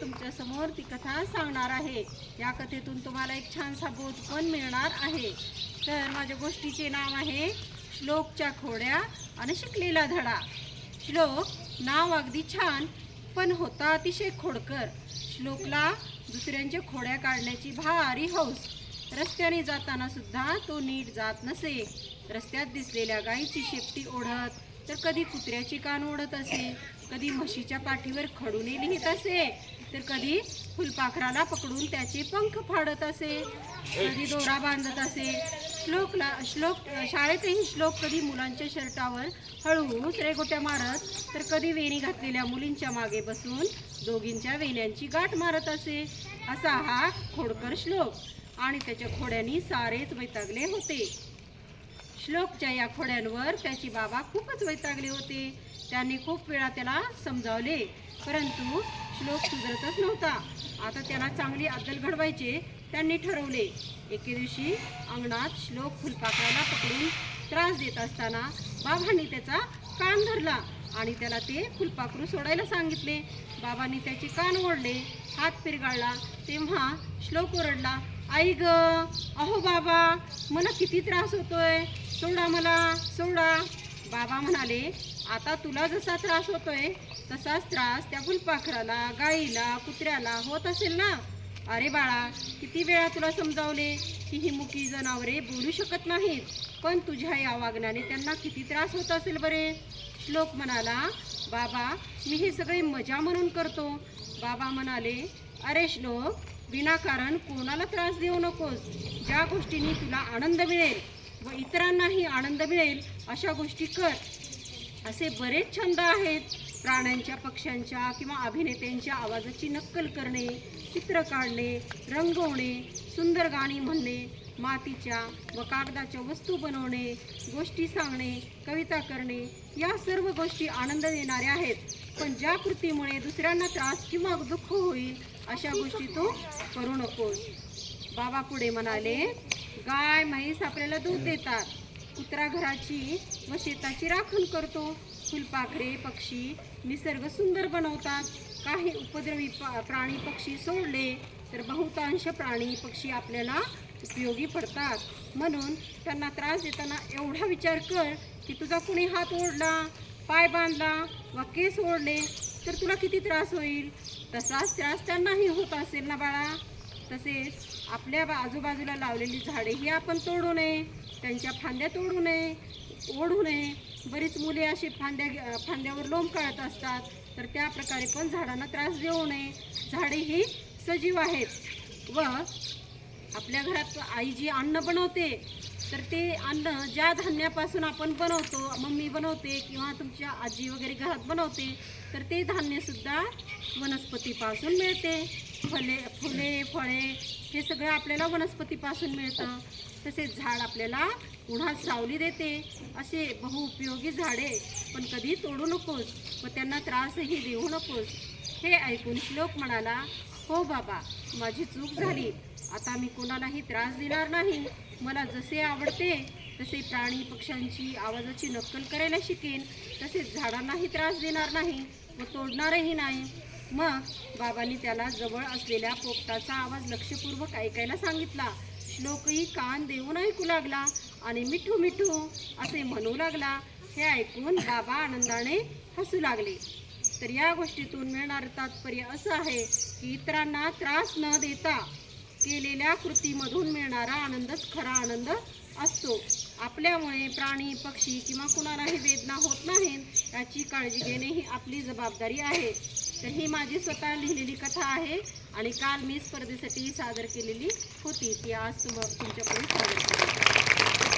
तुमच्यासमोर ती कथा सांगणार आहे. या कथेतून तुम्हाला एक छानसा बोध पण मिळणार आहे. तर माझ्या गोष्टीचे नाव आहे श्लोकच्या खोड्या आणि शिकलेला धडा. श्लोक नाव अगदी छान पण होता अतिशय खोडकर. श्लोकला दुसऱ्यांच्या खोड्या काढण्याची भारी हौस. रस्त्याने जाताना सुद्धा तो नीट जात नसे. रस्त्यात दिसलेल्या गायीची शेपटी ओढत तर कधी कुत्र्याची कान ओढत असे कधी म्हशीच्या पाठीवर खडूने लिहित असे तर कधी फुलपाखराला पकडून त्याचे पंख फाडत असे कधी दोरा बांधत असे. श्लोकला श्लोक शाळेतही श्लोक कधी मुलांच्या शर्टावर हळूहळू रेगोट्या मारत तर कधी वेणी घातलेल्या मुलींच्या मागे बसून दोघींच्या वेण्यांची गाठ मारत असे. असा हा खोडकर श्लोक. आणि त्याच्या खोड्यांनी सारेच वैतागले होते. श्लोकच्या या खोड्यांवर त्याची बाबा खूपच वैतागली होते. त्यांनी खूप वेळा त्याला समजावले. परंतु श्लोक सुधरतच नव्हता. आता त्याला चांगली अद्दल घडवायचे त्यांनी ठरवले. एके दिवशी अंगणात श्लोक फुलपाखराला पकडून त्रास देत असताना बाबांनी त्याचा कान धरला आणि त्याला ते फुलपाखरू सोडायला सांगितले. बाबांनी त्याचे कान ओढले हात पिरगाळला. तेव्हा श्लोक ओरडला आई ग अहो बाबा मला किती त्रास होतोय. सोडा मला सोडा. बाबा म्हणाले आता तुला जसा त्रास होतोय तसाच त्रास त्या फुलपाखराला गाईला कुत्र्याला होत असेल ना? अरे बाळा किती वेळा तुला समजावले की ही मुकी जनावरे बोलू शकत नाहीत पण तुझ्या या वागण्याने त्यांना किती त्रास होत असेल बरे? श्लोक म्हणाला बाबा मी हे सगळे मजा म्हणून करतो. बाबा म्हणाले अरे श्लोक विनाकारण कोणाला त्रास देऊ नकोस. ज्या गोष्टीने तुला आनंद मिळेल व इतरांनाही आनंद मिळेल अशा गोष्टी कर. असे बरेच छंद आहेत. प्राण्यांच्या पक्ष्यांच्या किंवा अभिनेत्यांच्या आवाजाची नक्कल करणे चित्र काढणे रंगवणे सुंदर गाणी म्हणणे मातीच्या व कागदाच्या वस्तू बनवणे गोष्टी सांगणे कविता करणे या सर्व गोष्टी आनंद देणाऱ्या आहेत. पण ज्या कृतीमुळे दुसऱ्यांना त्रास किंवा दुःख होईल अशा गोष्टी तो करू नकोस. बाबा पुढे म्हणाले गाय म्हैस आपल्याला दूध देतात. कुत्रा घराची व शेताची राखण करतो. फुलपाखरे पक्षी निसर्ग सुंदर बनवतात. काही उपद्रवी प- प्राणी पक्षी सोडले तर बहुतांश प्राणी पक्षी आपल्याला उपयोगी पडतात. म्हणून त्यांना त्रास देताना एवढा विचार कर की तुझा कुणी हात ओढला पाय बांधला व केस ओढले तर तुला किती त्रास होईल? तसाच त्रास त्यांनाही होत असेल ना बाळा. तसेच आपल्या आजूबाजूला लावलेली झाडे ही आपण तोडू नये. त्यांच्या फांद्या तोडू नये ओढू नये. बरीच मुले अशी फांद्या फांद्यावर लोंब काढत असतात. तर त्या प्रकारे पण झाडांना त्रास देऊ नये. झाडे ही सजीव आहेत. व आपल्या घरात आई जी अन्न बनवते तर ते अन्न ज्या धान्यापासून आपण बनवतो मम्मी बनवते किंवा तुमच्या आजी वगैरे घरात बनवते तर ते धान्यसुद्धा वनस्पतीपासून मिळते. फले फुले फळे हे सगळं आपल्याला वनस्पतीपासून मिळतं. तसेच झाड आपल्याला उन्हात सावली देते. असे बहुउपयोगी झाडे पण कधी तोडू नकोस व त्यांना त्रासही देऊ नकोस. हे ऐकून श्लोक म्हणाला हो बाबा माझी चूक झाली. आता मी कोणालाही त्रास देणार नाही. मला जसे आवडते तसे प्राणी पक्ष्यांची आवाजाची नक्कल करायला शिकेन. तसेच झाडांनाही त्रास देणार नाही व तोडणारही नाही. मग बाबांनी त्याला जवळ असलेल्या पोपटाचा आवाज लक्षपूर्वक ऐकायला सांगितला. श्लोकही कान देऊन ऐकू लागला आणि मिठू मिठू असे म्हणू लागला. हे ऐकून बाबा आनंदाने हसू लागले. तर या गोष्टीतून मिळणारं तात्पर्य असं आहे की इतरांना त्रास न देता केलेल्या कृतीमधून मिळणारा आनंदच खरा आनंद असतो. आपल्यामुळे प्राणी पक्षी किंवा कुणालाही वेदना होत नाहीत. याची काळजी घेणे ही आपली जबाबदारी आहे. तर ही माझी स्वतः लिहिलेली कथा आहे आणि काल मी स्पर्धेसाठी सादर केलेली होती. ती आज तुम तुमच्याकडे सादर केली